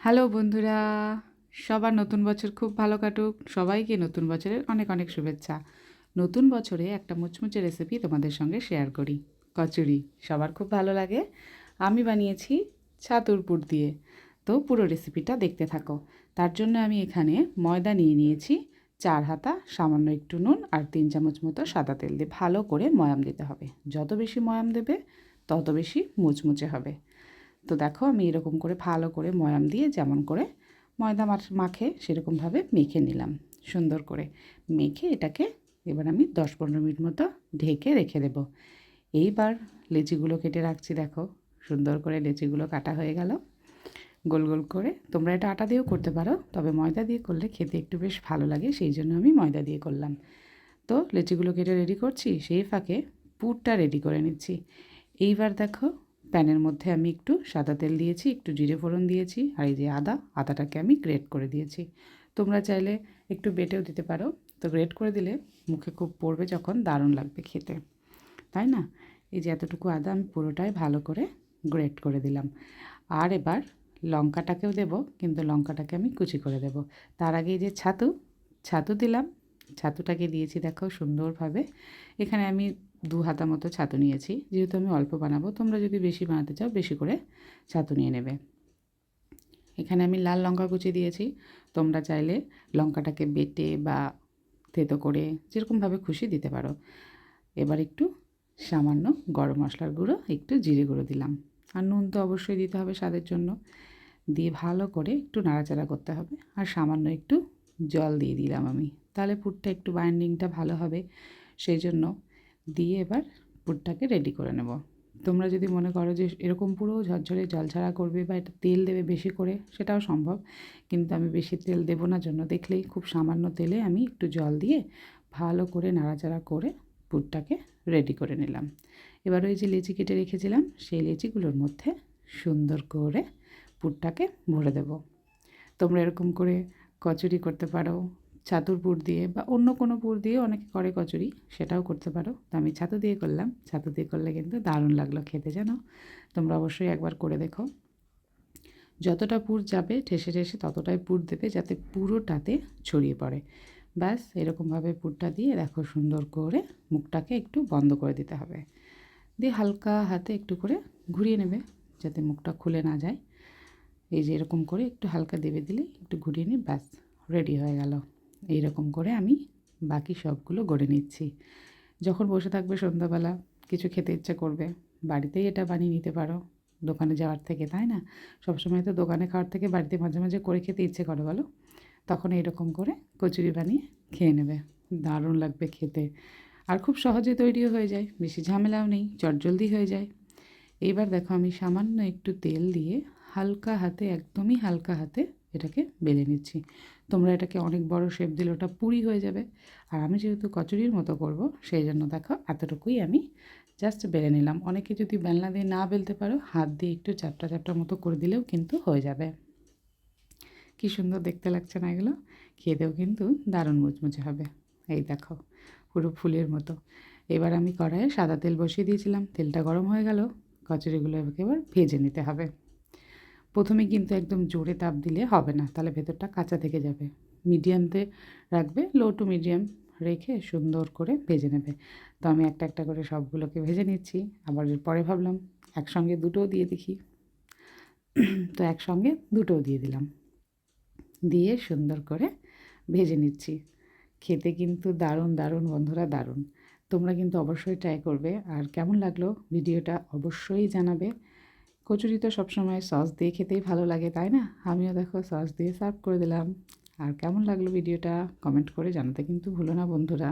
Hello বন্ধুরা, সবার নতুন বছর খুব ভালো কাটুক। সবাইকে নতুন বছরের অনেক অনেক শুভেচ্ছা। নতুন বছরে একটা মুচমুচে রেসিপি তোমাদের সঙ্গে শেয়ার করি। কচুরি, সবার খুব ভালো লাগে। আমি বানিয়েছি ছাতুর পুর দিয়ে। তো পুরো রেসিপিটা দেখতে থাকো। তার জন্য আমি এখানে ময়দা নিয়ে নিয়েছি, চার হাতা, সামান্য একটু নুন আর তিন চামচ মতো সাদা তেল দিয়ে ভালো করে ময়াম দিতে হবে। যত বেশি ময়াম দেবে, তত বেশি মুচমুচে হবে। তো দেখো আমি এরকম করে ভালো করে ময়াম দিয়ে যেমন করে ময়দা মাখে সেরকমভাবে মেখে নিলাম। সুন্দর করে মেখে এটাকে এবার আমি দশ পনেরো মিনিট মতো ঢেকে রেখে দেব। এইবার লেচিগুলো কেটে রাখছি দেখো। সুন্দর করে লেচিগুলো কাটা হয়ে গেল। গোল গোল করে তোমরা এটা আটা দিয়েও করতে পারো, তবে ময়দা দিয়ে করলে খেতে একটু বেশ ভালো লাগে, সেই জন্য আমি ময়দা দিয়ে করলাম। তো লেচিগুলো কেটে রেডি করছি, সেই ফাঁকে পুরটা রেডি করে নিচ্ছি। এইবার দেখো প্যানের মধ্যে আমি একটু সাদা তেল দিয়েছি, একটু জিরে ফোড়ন দিয়েছি আর এই যে আদা, আদাটাকে আমি গ্রেট করে দিয়েছি। তোমরা চাইলে একটু বেটেও দিতে পারো। তো গ্রেট করে দিলে মুখে খুব পড়বে যখন, দারুণ লাগবে খেতে। তাই না? এই যে এতটুকু আদা আমি পুরোটাই ভালো করে গ্রেট করে দিলাম। আর এবার লঙ্কাটাকেও দেব, কিন্তু লঙ্কাটাকে আমি কুচি করে দেব। তার আগে যে ছাতু ছাতু দিলাম। ছাতুটাকে দিয়েছি দেখো সুন্দরভাবে। এখানে আমি দু হাতা মতো ছাতু নিয়েছি। যেহেতু আমি অল্প বানাবো, তোমরা যদি বেশি বানাতে চাও, বেশি করে ছাতু নিয়ে নেবে। এখানে আমি লাল লঙ্কা কুচি দিয়েছি। তোমরা চাইলে লঙ্কাটাকে বেটে বা থেতো করে যেরকমভাবে খুশি দিতে পারো। এবার একটু সামান্য গরম মশলার গুঁড়ো, একটু জিরে গুঁড়ো দিলাম। আর নুন তো অবশ্যই দিতে হবে স্বাদের জন্য। দিয়ে ভালো করে একটু নাড়াচাড়া করতে হবে। আর সামান্য একটু জল দিয়ে দিলাম আমি। তাহলে পুরটা একটু বাইন্ডিংটা ভালো হবে। সেই জন্য দিয়ে এবার পুরটাকে রেডি করে নেব। তোমরা যদি মনে করো যে এরকম পুরো ঝরঝরে জল ছাড়া করবে বা এটা তেল দেবে বেশি করে, সেটাও সম্ভব। কিন্তু আমি বেশি তেল দেবো না, জন্য দেখলেই খুব সামান্য তেলে আমি একটু জল দিয়ে ভালো করে নাড়াচাড়া করে পুরটাকে রেডি করে নিলাম। এবার ওই যে লেচি কেটে রেখেছিলাম, সেই লেচিগুলোর মধ্যে সুন্দর করে পুরটাকে ভরে দেব। তোমরা এরকম করে কচুরি করতে পারো ছাতুর পুর দিয়ে বা অন্য কোনো পুর দিয়ে অনেকে করে কচুরি, সেটাও করতে পারো। তো আমি ছাতু দিয়ে করলাম। ছাতু দিয়ে করলে কিন্তু দারুণ লাগল খেতে, জানো? তোমরা অবশ্যই একবার করে দেখো। যতটা পুর যাবে, ঠেসে ঠেসে ততটাই পুর দেবে যাতে পুরোটাতে ছড়িয়ে পড়ে। ব্যাস, এরকমভাবে পুরটা দিয়ে দেখো সুন্দর করে মুখটাকে একটু বন্ধ করে দিতে হবে। দিয়ে হালকা হাতে একটু করে ঘুরিয়ে নেবে যাতে মুখটা খুলে না যায়। এই যে এরকম করে একটু হালকা দেবে দিলে একটু ঘুরিয়ে নিয়ে ব্যাস রেডি হয়ে গেল। এই রকম করে আমি বাকি সবগুলো গড়ে নিচ্ছি। যখন বসে থাকবে সন্ধ্যাবেলা, কিছু খেতে ইচ্ছে করবে, বাড়িতেই এটা বানিয়ে নিতে পারো। দোকানে যাওয়ার থেকে, তাই না? সবসময় তো দোকানে খাওয়ার থেকে বাড়িতে মাঝে মাঝে করে খেতে ইচ্ছে করে, বলো? তখন এইরকম করে কচুরি বানিয়ে খেয়ে নেবে। দারুণ লাগবে খেতে। আর খুব সহজে তৈরিও হয়ে যায়, বেশি ঝামেলাও নেই, চটজলদি হয়ে যায়। এইবার দেখো আমি সামান্য একটু তেল দিয়ে হালকা হাতে, একদমই হালকা হাতে এটাকে বেলে নিচ্ছি। তোমরা এটাকে অনেক বড় শেপ দিলে ওটা পুরি হয়ে যাবে। আর আমি যেহেতু কচুরির মতো করব, সেই জন্য দেখো এতটুকুই আমি জাস্ট বেলে নিলাম। অনেকে যদি বেলনা দিয়ে না বেলতে পারো, হাত দিয়ে একটু চাপটা চাপটা মতো করে দিলেও কিন্তু হয়ে যাবে। কি সুন্দর দেখতে লাগছে না এগুলো? খেতেও কিন্তু দারুণ মুচমুচে হবে। এই দেখো, পুরো ফুলের মতো। এবার আমি কড়াইয়ে সাদা তেল বসিয়ে দিয়েছিলাম। তেলটা গরম হয়ে গেল। কচুরিগুলো এবার ভেজে নিতে হবে। প্রথমে কিন্তু একদম জোরে তাপ দিলে হবে না, তাহলে ভেতরটা কাঁচা থেকে যাবে। মিডিয়ামতে রাখবে লো টু মিডিয়াম রেখে সুন্দর করে ভেজে নেবে। তো আমি একটা একটা করে সবগুলোকে ভেজে নিচ্ছি, আবার পরে ভাবলাম একসঙ্গে দুটোও দিয়ে দেখি। তো একসঙ্গে দুটোও দিয়ে দিলাম। দিয়ে সুন্দর করে ভেজে নিচ্ছি। খেতে কিন্তু দারুণ দারুণ বন্ধুরা, দারুণ। তোমরা কিন্তু অবশ্যই ট্রাই করবে। আর কেমন লাগল? ভিডিওটা অবশ্যই জানাবে। কচুরি তো সবসময় সস দিয়ে খেতেই ভালো লাগে, তাই না? আমিও দেখো সস দিয়ে সার্ভ করে দিলাম। আর কেমন লাগল ভিডিওটা কমেন্ট করে জানাতে কিন্তু ভুলো না বন্ধুরা।